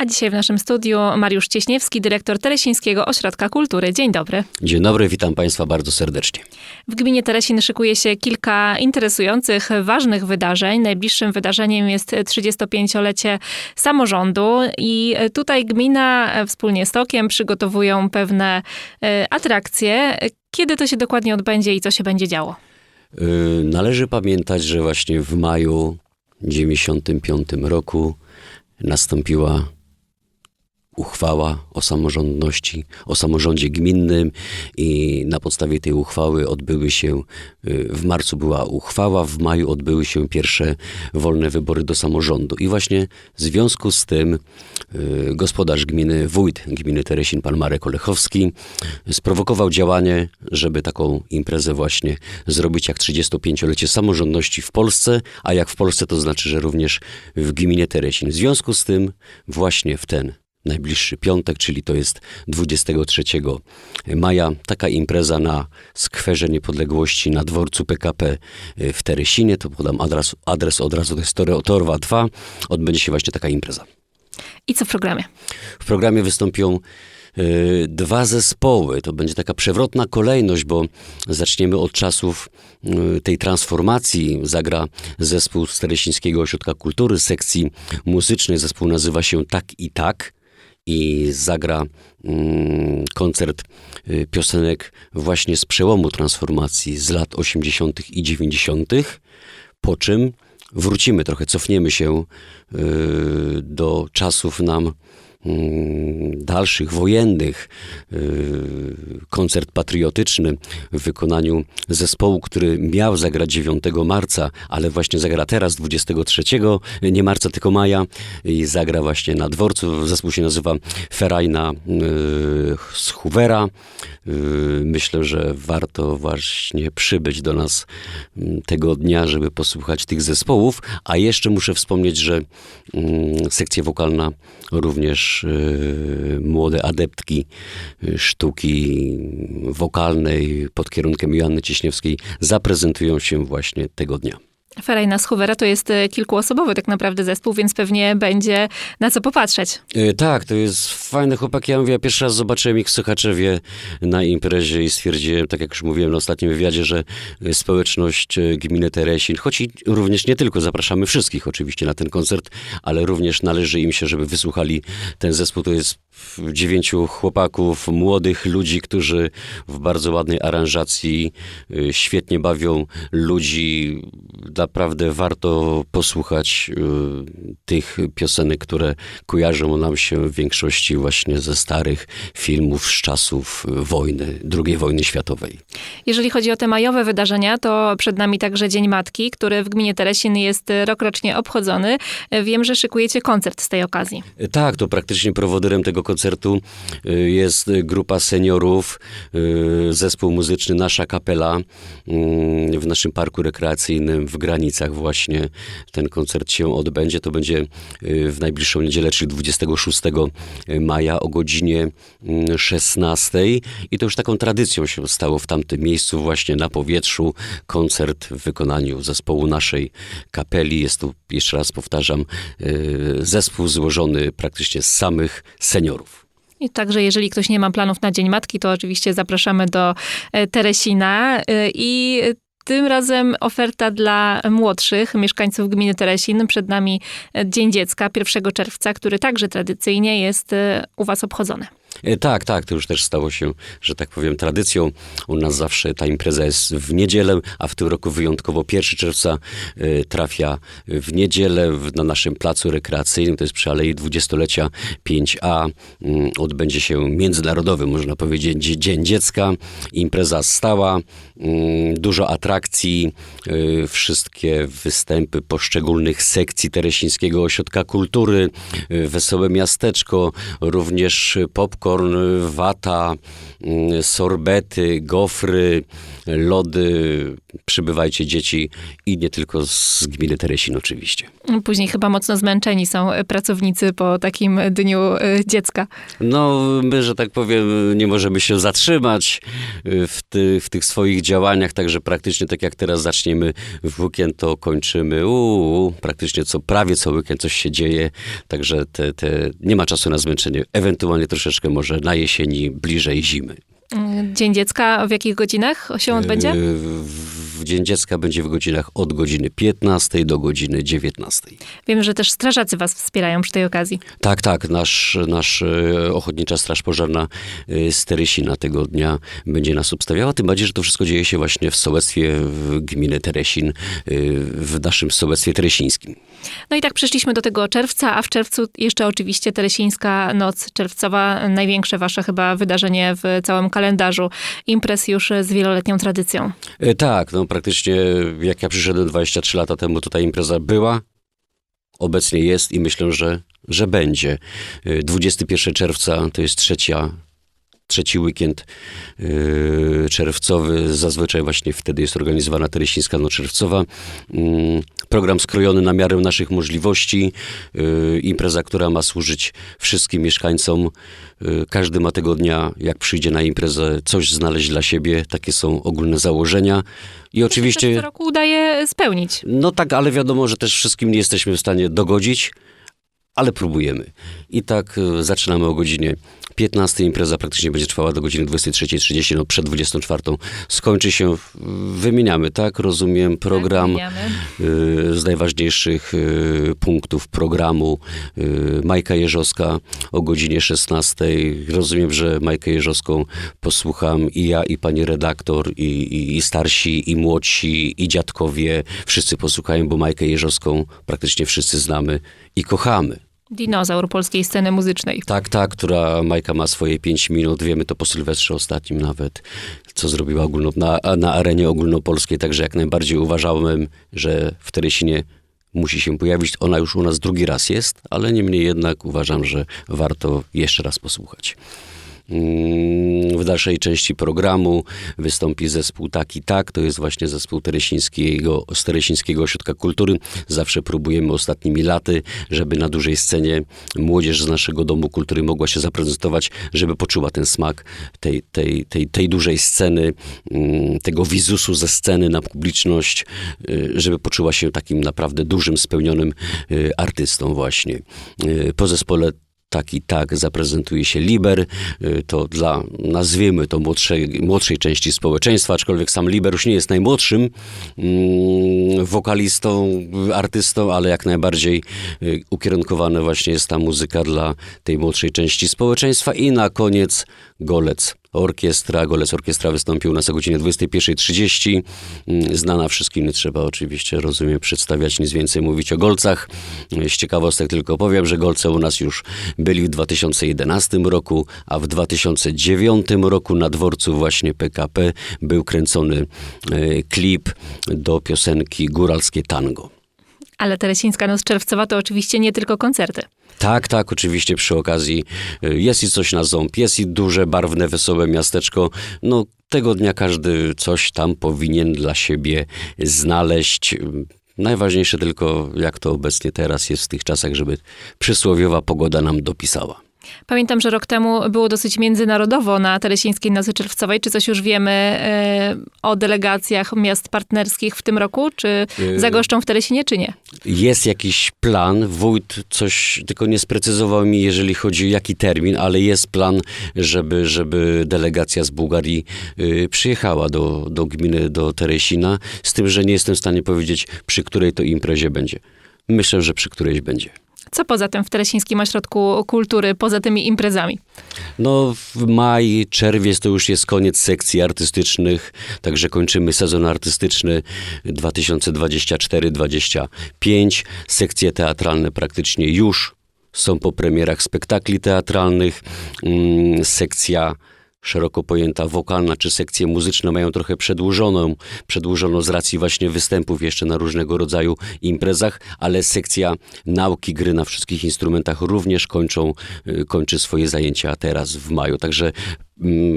A dzisiaj w naszym studiu Mariusz Cieśniewski, dyrektor Teresińskiego Ośrodka Kultury. Dzień dobry. Dzień dobry, witam Państwa bardzo serdecznie. W gminie Teresin szykuje się kilka interesujących, ważnych wydarzeń. Najbliższym wydarzeniem jest 35-lecie samorządu i tutaj gmina wspólnie z Tokiem przygotowują pewne e, atrakcje. Kiedy to się dokładnie odbędzie i co się będzie działo? Yy, Należy pamiętać, że właśnie w maju 95 roku nastąpiła uchwała o samorządności, o samorządzie gminnym i na podstawie tej uchwały odbyły się, yy, w marcu była uchwała, w maju odbyły się pierwsze wolne wybory do samorządu. I właśnie w związku z tym yy, gospodarz gminy, wójt gminy Teresin, pan Marek Olechowski, sprowokował działanie, żeby taką imprezę właśnie zrobić jak 35-lecie samorządności w Polsce, a jak w Polsce to znaczy, że również w gminie Teresin. W związku z tym właśnie w ten najbliższy piątek, czyli to jest 23 maja, taka impreza na Skwerze Niepodległości na dworcu PKP w Teresinie, to podam adres, adres od razu, to jest Tor- Torwa 2, odbędzie się właśnie taka impreza. I co w programie? W programie wystąpią y, dwa zespoły. To będzie taka przewrotna kolejność, bo zaczniemy od czasów y, tej transformacji. Zagra zespół z Teresińskiego Ośrodka Kultury, sekcji muzycznej. Zespół nazywa się Tak i Tak i zagra mm, koncert y, piosenek właśnie z przełomu transformacji z lat 80. i 90., po czym wrócimy trochę, cofniemy się y, do czasów nam dalszych, wojennych. y, Koncert patriotyczny w wykonaniu zespołu, który miał zagrać 9 marca, ale właśnie zagra teraz, 23, nie marca, tylko maja i zagra właśnie na dworcu. Zespół się nazywa Ferajna y, z Hoovera. Y, Myślę, że warto właśnie przybyć do nas mm, tego dnia, żeby posłuchać tych zespołów. A jeszcze muszę wspomnieć, że mm, sekcja wokalna również y, młode adeptki y, sztuki wokalnej pod kierunkiem Joanny Cieśniewskiej zaprezentują się właśnie tego dnia. Ferajna z to jest e, kilkuosobowy tak naprawdę zespół, więc pewnie będzie na co popatrzeć. E, Tak, to jest fajne chłopaki. Ja mówię, ja pierwszy raz zobaczyłem ich w Sochaczewie na imprezie i stwierdziłem, tak jak już mówiłem na ostatnim wywiadzie, że e, społeczność gminy Teresin, choć i również nie tylko, zapraszamy wszystkich oczywiście na ten koncert, ale również należy im się, żeby wysłuchali ten zespół. To jest dziewięciu chłopaków, młodych ludzi, którzy w bardzo ładnej aranżacji świetnie bawią ludzi. Naprawdę warto posłuchać y, tych piosenek, które kojarzą nam się w większości właśnie ze starych filmów z czasów wojny, II wojny światowej. Jeżeli chodzi o te majowe wydarzenia, to przed nami także Dzień Matki, który w gminie Teresin jest rokrocznie obchodzony. Wiem, że szykujecie koncert z tej okazji. Tak, to praktycznie prowodyrem tego koncertu y, jest grupa seniorów, y, zespół muzyczny Nasza Kapela w naszym parku rekreacyjnym w granicach właśnie ten koncert się odbędzie. To będzie y, w najbliższą niedzielę, czyli 26 maja o godzinie mm, 16 i to już taką tradycją się stało w tamtym miejscu właśnie na powietrzu. Koncert w wykonaniu zespołu naszej kapeli. Jest to, jeszcze raz powtarzam, y, zespół złożony praktycznie z samych seniorów. I także jeżeli ktoś nie ma planów na Dzień Matki, to oczywiście zapraszamy do e, Teresina e, i tym razem oferta dla młodszych mieszkańców gminy Teresin. Przed nami Dzień Dziecka 1 czerwca, który także tradycyjnie jest e, u was obchodzony. E, Tak, tak, to już też stało się, że tak powiem, tradycją. U nas zawsze ta impreza jest w niedzielę, a w tym roku wyjątkowo 1 czerwca e, trafia w niedzielę na naszym placu rekreacyjnym, to jest przy Alei Dwudziestolecia 5A. Mm, Odbędzie się międzynarodowy, można powiedzieć, Dzie- Dzień Dziecka. Impreza stała, mm, dużo atrakcji, e, wszystkie występy poszczególnych sekcji Teresińskiego Ośrodka Kultury, Wesołe Miasteczko, również pop popcorn, wata, mm, sorbety, gofry, lody. Przybywajcie dzieci i nie tylko z gminy Teresin oczywiście. Później chyba mocno zmęczeni są pracownicy po takim dniu e, dziecka. No, my, że tak powiem, nie możemy się zatrzymać y, w, ty, w tych swoich działaniach, także praktycznie tak jak teraz zaczniemy w weekend, to kończymy uu, praktycznie co, prawie co weekend coś się dzieje, także te, te, nie ma czasu na zmęczenie, ewentualnie troszeczkę może na jesieni, bliżej zimy. Dzień dziecka w jakich godzinach się odbędzie? Y, W w Dzień Dziecka będzie w godzinach od godziny 15 do godziny 19. Wiem, że też strażacy was wspierają przy tej okazji. Tak, tak. Nasz, nasz e, Ochotnicza Straż Pożarna e, z Teresina tego dnia będzie nas obstawiała. Tym bardziej, że to wszystko dzieje się właśnie w sołectwie w gminy Teresin, e, w naszym sołectwie teresińskim. No i tak przeszliśmy do tego czerwca, a w czerwcu jeszcze oczywiście Teresińska Noc Czerwcowa, największe wasze chyba wydarzenie w całym kalendarzu imprez już z wieloletnią tradycją. E, Tak, no praktycznie jak ja przyszedłem 23 lata temu, to ta impreza była, obecnie jest i myślę, że, że będzie. E, 21 czerwca to jest trzecia, trzeci weekend e, czerwcowy. Zazwyczaj właśnie wtedy jest organizowana Teresińska Noc Czerwcowa. Mm, Program skrojony na miarę naszych możliwości. E, Impreza, która ma służyć wszystkim mieszkańcom. E, Każdy ma tego dnia, jak przyjdzie na imprezę, coś znaleźć dla siebie. Takie są ogólne założenia. I oczywiście... co roku udaje spełnić. No tak, ale wiadomo, że też wszystkim nie jesteśmy w stanie dogodzić, ale próbujemy. I tak e, zaczynamy o godzinie 15. Impreza praktycznie będzie trwała do godziny 23.30, no przed 24. Skończy się, wymieniamy, tak? Rozumiem, program Tak, wymieniamy. y, z najważniejszych y, punktów programu. Y, Majka Jeżowska o godzinie 16. Rozumiem, że Majkę Jeżowską posłucham i ja, i pani redaktor, i, i, i starsi, i młodsi, i dziadkowie. Wszyscy posłuchają, bo Majkę Jeżowską praktycznie wszyscy znamy i kochamy. Dinozaur polskiej sceny muzycznej. Tak, tak, która Majka ma swoje 5 minut, wiemy to po Sylwestrze ostatnim nawet, co zrobiła ogólno, na, na arenie ogólnopolskiej, także jak najbardziej uważałem, że w Teresinie musi się pojawić. Ona już u nas drugi raz jest, ale niemniej jednak uważam, że warto jeszcze raz posłuchać. Mm, W dalszej części programu wystąpi zespół Taki Tak, to jest właśnie zespół Teresińskiego, z Teresińskiego Ośrodka Kultury. Zawsze próbujemy ostatnimi laty, żeby na dużej scenie młodzież z naszego Domu Kultury mogła się zaprezentować, żeby poczuła ten smak tej, tej, tej, tej dużej sceny, mm, tego wizusu ze sceny na publiczność, y, żeby poczuła się takim naprawdę dużym, spełnionym y, artystą właśnie. Y, Po zespole tak i tak zaprezentuje się Liber. Y, To dla, nazwijmy to, młodszej, młodszej części społeczeństwa, aczkolwiek sam Liber już nie jest najmłodszym mm, wokalistą, artystą, ale jak najbardziej y, ukierunkowana właśnie jest ta muzyka dla tej młodszej części społeczeństwa. I na koniec Golec. Orkiestra, Golec Orkiestra wystąpił nas o godzinie 21.30. Mm, Znana wszystkim, nie trzeba oczywiście, rozumiem, przedstawiać nic więcej, mówić o Golcach. Z ciekawostek tylko powiem, że Golce u nas już byli w 2011 roku, a w 2009 roku na dworcu właśnie PKP był kręcony e, klip do piosenki Góralskie Tango. Ale Teresińska Noc Czerwcowa to oczywiście nie tylko koncerty. Tak, tak, oczywiście przy okazji y, jest i coś na ząb, jest i duże, barwne, wesołe miasteczko. No, tego dnia każdy coś tam powinien dla siebie znaleźć. Najważniejsze tylko, jak to obecnie teraz jest w tych czasach, żeby przysłowiowa pogoda nam dopisała. Pamiętam, że rok temu było dosyć międzynarodowo na Teresińskiej Nocy Czerwcowej. Czy coś już wiemy e, o delegacjach miast partnerskich w tym roku? Czy Y- zagoszczą w Teresinie, czy nie? Jest jakiś plan, wójt coś tylko nie sprecyzował mi, jeżeli chodzi o jaki termin, ale jest plan, żeby, żeby delegacja z Bułgarii y, przyjechała do, do gminy, do Teresina, z tym, że nie jestem w stanie powiedzieć, przy której to imprezie będzie. Myślę, że przy którejś będzie. Co poza tym w Teresińskim Ośrodku Kultury, poza tymi imprezami? No, w maj, czerwiec to już jest koniec sekcji artystycznych, także kończymy sezon artystyczny 2024-25. Sekcje teatralne praktycznie już są po premierach spektakli teatralnych. Mm, Sekcja szeroko pojęta wokalna czy sekcje muzyczne mają trochę przedłużoną, przedłużoną z racji właśnie występów jeszcze na różnego rodzaju imprezach, ale sekcja nauki gry na wszystkich instrumentach również kończą, y, kończy swoje zajęcia teraz w maju. Także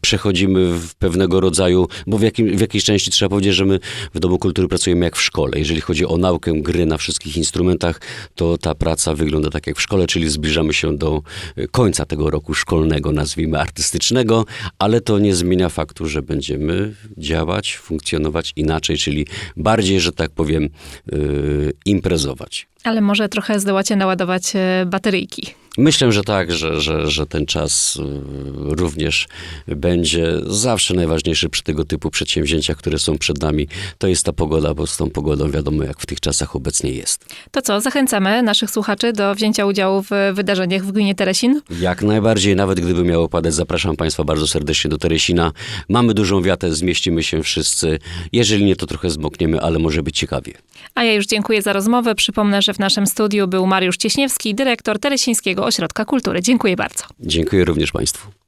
przechodzimy w pewnego rodzaju, bo w, jakim, w jakiejś części trzeba powiedzieć, że my w Domu Kultury pracujemy jak w szkole. Jeżeli chodzi o naukę gry na wszystkich instrumentach, to ta praca wygląda tak jak w szkole, czyli zbliżamy się do y, końca tego roku szkolnego, nazwijmy artystycznego, ale to nie zmienia faktu, że będziemy działać, funkcjonować inaczej, czyli bardziej, że tak powiem, yy, imprezować. Ale może trochę zdołacie naładować e, bateryjki. Myślę, że tak, że, że, że ten czas y, również będzie zawsze najważniejszy przy tego typu przedsięwzięciach, które są przed nami. To jest ta pogoda, bo z tą pogodą wiadomo, jak w tych czasach obecnie jest. To co, zachęcamy naszych słuchaczy do wzięcia udziału w wydarzeniach w gminie Teresin? Jak najbardziej, nawet gdyby miało padać, zapraszam Państwa bardzo serdecznie do Teresina. Mamy dużą wiatę, zmieścimy się wszyscy. Jeżeli nie, to trochę zmokniemy, ale może być ciekawie. A ja już dziękuję za rozmowę. Przypomnę, że w naszym studiu był Mariusz Cieśniewski, dyrektor Teresińskiego Ośrodka Kultury. Dziękuję bardzo. Dziękuję również Państwu.